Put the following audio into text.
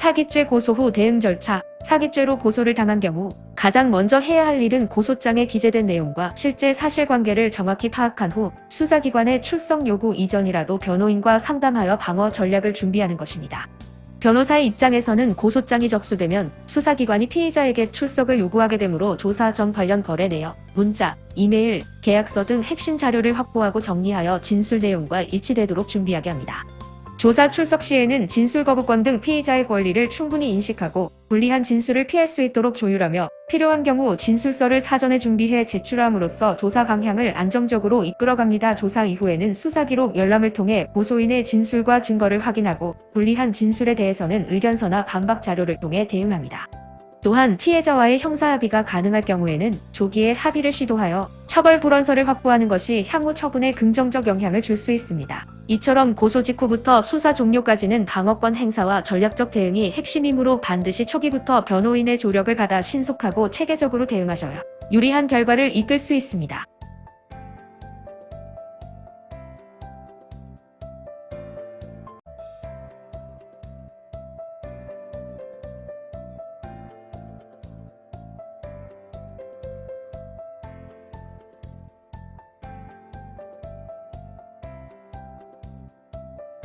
사기죄 고소 후 대응 절차, 사기죄로 고소를 당한 경우 가장 먼저 해야 할 일은 고소장에 기재된 내용과 실제 사실관계를 정확히 파악한 후 수사기관의 출석 요구 이전이라도 변호인과 상담하여 방어 전략을 준비하는 것입니다. 변호사의 입장에서는 고소장이 접수되면 수사기관이 피의자에게 출석을 요구하게 되므로 조사 전 관련 거래 내역, 문자, 이메일, 계약서 등 핵심 자료를 확보하고 정리하여 진술 내용과 일치되도록 준비하게 합니다. 조사 출석 시에는 진술 거부권 등 피의자의 권리를 충분히 인식하고 불리한 진술을 피할 수 있도록 조율하며 필요한 경우 진술서를 사전에 준비해 제출함으로써 조사 방향을 안정적으로 이끌어갑니다. 조사 이후에는 수사기록 열람을 통해 고소인의 진술과 증거를 확인하고 불리한 진술에 대해서는 의견서나 반박 자료를 통해 대응합니다. 또한 피해자와의 형사 합의가 가능할 경우에는 조기에 합의를 시도하여 처벌 불원서를 확보하는 것이 향후 처분에 긍정적 영향을 줄 수 있습니다. 이처럼 고소 직후부터 수사 종료까지는 방어권 행사와 전략적 대응이 핵심이므로 반드시 초기부터 변호인의 조력을 받아 신속하고 체계적으로 대응하셔야 유리한 결과를 이끌 수 있습니다.